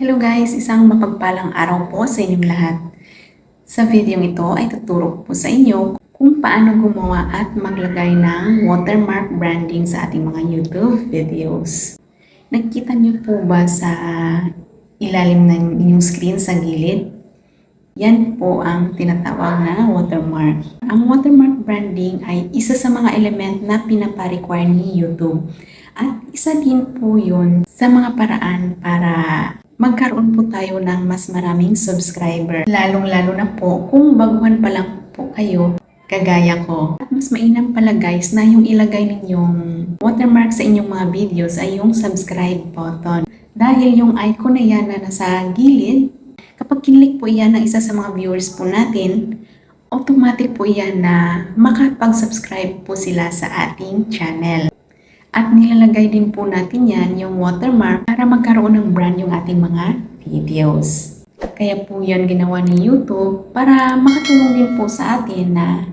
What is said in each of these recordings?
Hello guys, isang mapagpalang araw po sa inyong lahat. Sa video ito ay tuturo po sa inyo kung paano gumawa at maglagay ng watermark branding sa ating mga YouTube videos. Nakita niyo po ba sa ilalim ng inyong screen sa gilid? Yan po ang tinatawag na watermark. Ang watermark branding ay isa sa mga element na pinapa-require ni YouTube. At isa din po yun sa mga paraan para magkaroon po tayo ng mas maraming subscriber. Lalong-lalo na po kung baguhan pa lang po kayo, kagaya ko. At mas mainam pala guys na yung ilagay ninyong watermark sa inyong mga videos ay yung subscribe button. Dahil yung icon na yan na nasa gilid, kapag kinlik po yan ng isa sa mga viewers po natin, automatic po yan na makapag-subscribe po sila sa ating channel. At nilalagay din po natin yan, yung watermark, para magkaroon ng brand yung ating mga videos. Kaya po yan ginawa ni YouTube para makatulong din po sa atin na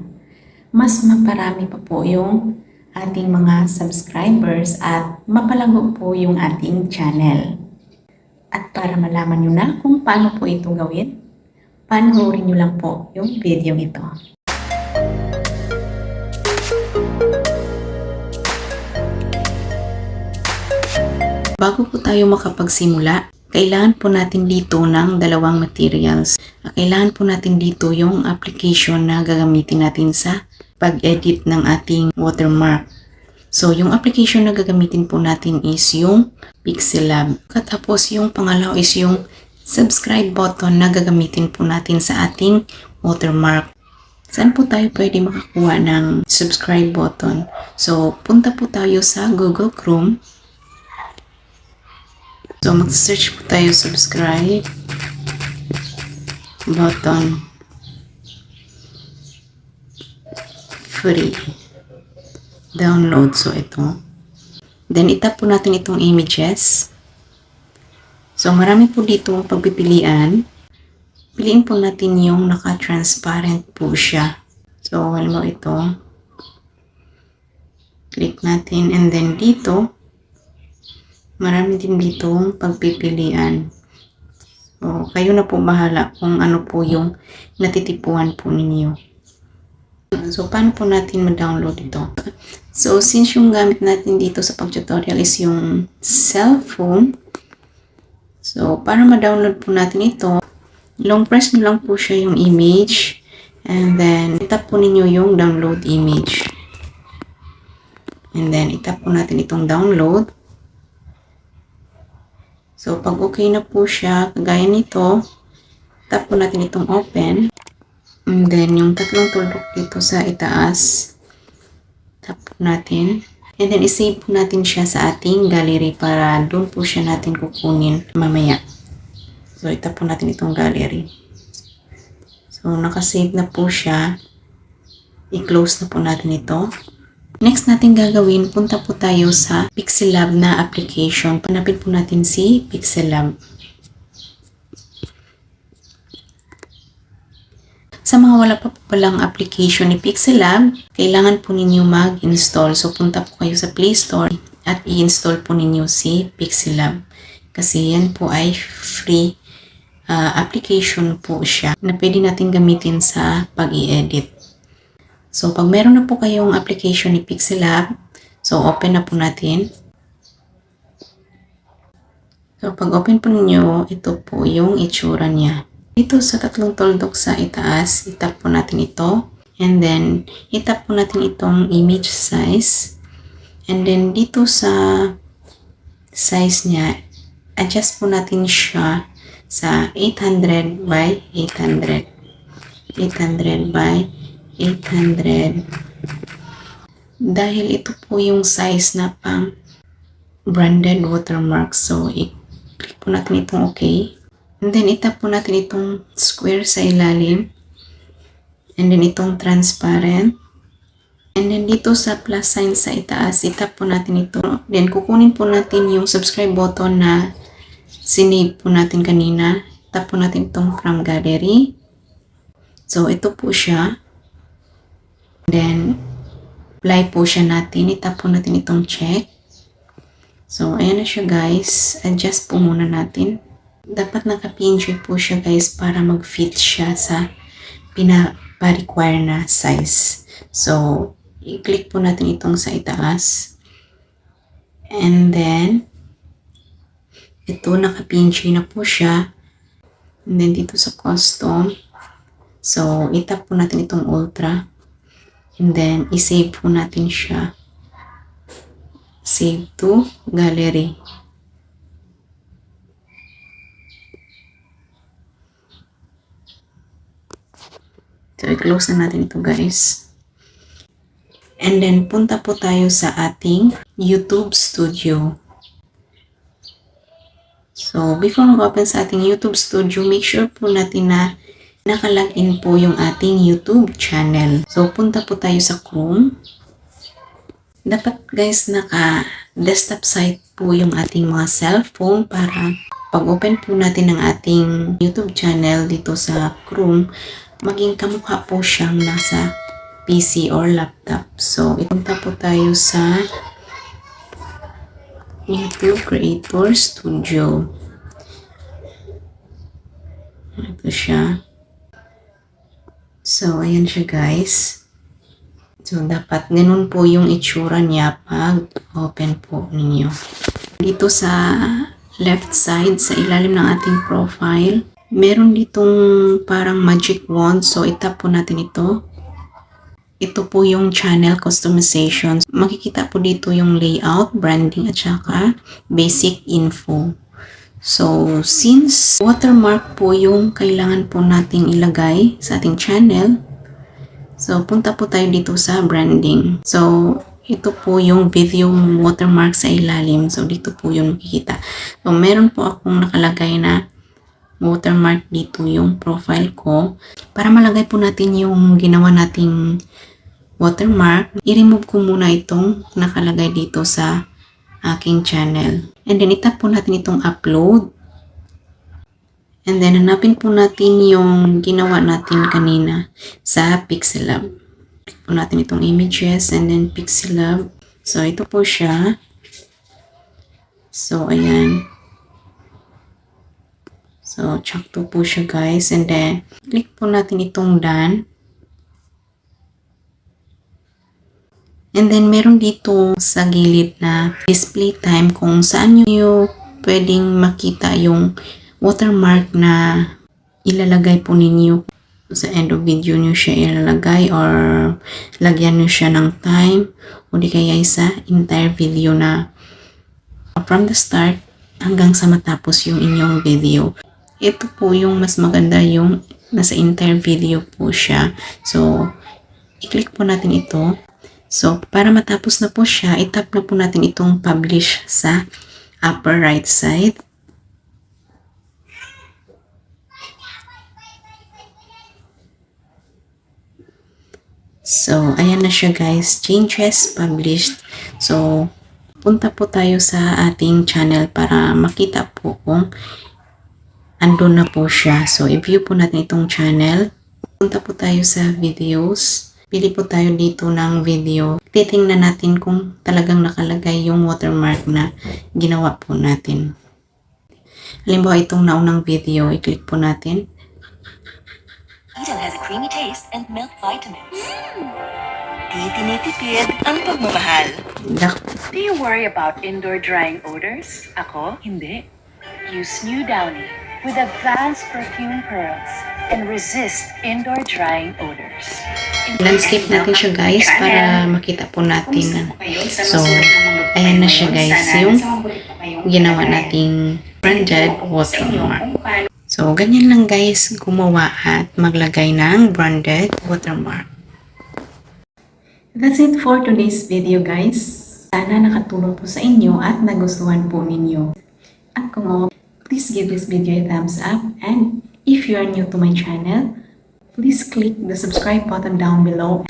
mas maparami pa po yung ating mga subscribers at mapalago po yung ating channel. At para malaman nyo na kung paano po ito gawin, panoorin nyo lang po yung video ito. Bago po tayo makapagsimula, kailangan po natin dito ng dalawang materials. Kailangan po natin dito yung application na gagamitin natin sa pag-edit ng ating watermark. So, yung application na gagamitin po natin is yung Pixelab. Katapos yung pangalaw is yung subscribe button na gagamitin po natin sa ating watermark. Saan po tayo pwede makakuha ng subscribe button? So, punta po tayo sa Google Chrome. So, mag-search po subscribe button free download. So, ito. Then, itap po natin itong images. So, marami po dito ang pagpipilian. Piliin po natin yung naka-transparent po siya. So, halimbawa ito. Click natin. And then, dito, marami din dito pagpipilian. So, kayo na po bahala kung ano po yung natitipuan po ninyo. So, paano po natin ma-download ito? So, since yung gamit natin dito sa pag-tutorial is yung cellphone, so, para ma-download po natin ito, long press nyo lang po siya yung image, and then, itap po ninyo yung download image. And then, itap po natin itong download. So, pag okay na po siya, kagaya nito, tap po natin itong open. And then, yung tatlong tuldok dito sa itaas, tap po natin. And then, isave po natin siya sa ating gallery para doon po siya natin kukunin mamaya. So, itap po natin itong gallery. So, nakasave na po siya. I-close na po natin ito. Next natin gagawin, punta po tayo sa Pixelab na application. Panapin po natin si Pixelab. Sa mga wala pa po palang application ni Pixelab, kailangan po ninyo mag-install. So, punta po kayo sa Play Store at i-install po ninyo si Pixelab. Kasi yan po ay free uh, application po siya na pwede natin gamitin sa pag-i-edit. So, pag meron na po kayong application ni Pixelab, so open na po natin. So, pag open po ninyo, ito po yung itsura niya. Dito sa tatlong tuldok sa itaas, itap po natin ito. And then, itap po natin itong image size. And then, dito sa size niya, adjust po natin siya sa 800 by 800. 800 by 800. Dahil ito po yung size na pang branded watermark. So, i-click po natin itong okay. And then, itap po natin itong square sa ilalim. And then, itong transparent. And then, dito sa plus sign sa itaas, itap po natin ito. Then, kukunin po natin yung subscribe button na sinave po natin kanina. Tap po natin itong from gallery. So, ito po siya. Then, apply po siya natin. Itap po natin itong check. So, ayan na siya guys. Adjust po muna natin. Dapat naka-PNG po siya guys para mag-fit siya sa pinapa-require na size. So, i-click po natin itong sa itaas. And then, ito naka-PNG na po siya. And then dito sa custom, so itap po natin itong ultra. And then, isave po natin siya. Save to gallery. So, i-close na natin ito guys. And then, punta po tayo sa ating YouTube Studio. So, before mag-open sa ating YouTube Studio, make sure po natin na nakalagin po yung ating YouTube channel. So, punta po tayo sa Chrome. Dapat guys, naka-desktop site po yung ating mga cellphone para pag-open po natin ng ating YouTube channel dito sa Chrome, maging kamukha po siyang nasa PC or laptop. So, ipunta po tayo sa YouTube Creator Studio. Ito siya. So, ayan siya guys. So, dapat ganun po yung itsura niya pag open po ninyo. Dito sa left side, sa ilalim ng ating profile, meron ditong parang magic wand. So, itap po natin ito. Ito po yung channel customization. Makikita po dito yung layout, branding at saka basic info. So, since watermark po yung kailangan po nating ilagay sa ating channel, so punta po tayo dito sa branding. So, ito po yung video watermark sa ilalim. So, dito po yung makikita. So, meron po akong nakalagay na watermark dito yung profile ko. Para malagay po natin yung ginawa nating watermark, i-remove ko muna itong nakalagay dito sa aking channel. And then, itap po natin itong upload. And then, hanapin po natin yung ginawa natin kanina sa Pixelab. Click po natin itong images and then Pixelab. So, ito po siya. So, ayan. So, check to po siya guys. And then, click po natin itong done. And then, meron dito sa gilid na display time kung saan nyo pwedeng makita yung watermark na ilalagay po ninyo sa end of video nyo siya ilalagay or lagyan nyo siya ng time o di kaya sa entire video na from the start hanggang sa matapos yung inyong video. Ito po yung mas maganda yung nasa entire video po siya. So, i-click po natin ito. So, para matapos na po siya, itap na po natin itong publish sa upper right side. So, ayan na siya guys. Changes published. So, punta po tayo sa ating channel para makita po kung andun na po siya. So, i-view po natin itong channel. Punta po tayo sa videos. Pili po tayo dito ng video. Titingnan natin kung talagang nakalagay yung watermark na ginawa po natin. Halimbawa itong naunang video, i-click po natin. Eden has a creamy taste and milk vitamins. Di tinitipid ang pagmamahal. Do you worry about indoor drying odors? Ako, hindi. Use New Downy with advanced perfume pearls and resist indoor drying odors. landscape natin siya guys para makita po natin. So, ayan na siya guys, yung ginawa nating branded watermark. So, ganyan lang guys gumawa at maglagay ng branded watermark. That's it for today's video guys. Sana nakatulong po sa inyo at nagustuhan po ninyo. At kung please give this video a thumbs up and if you are new to my channel, please click the subscribe button down below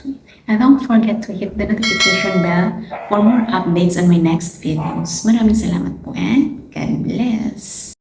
and don't forget to hit the notification bell for more updates on my next videos. Maraming salamat po and God bless!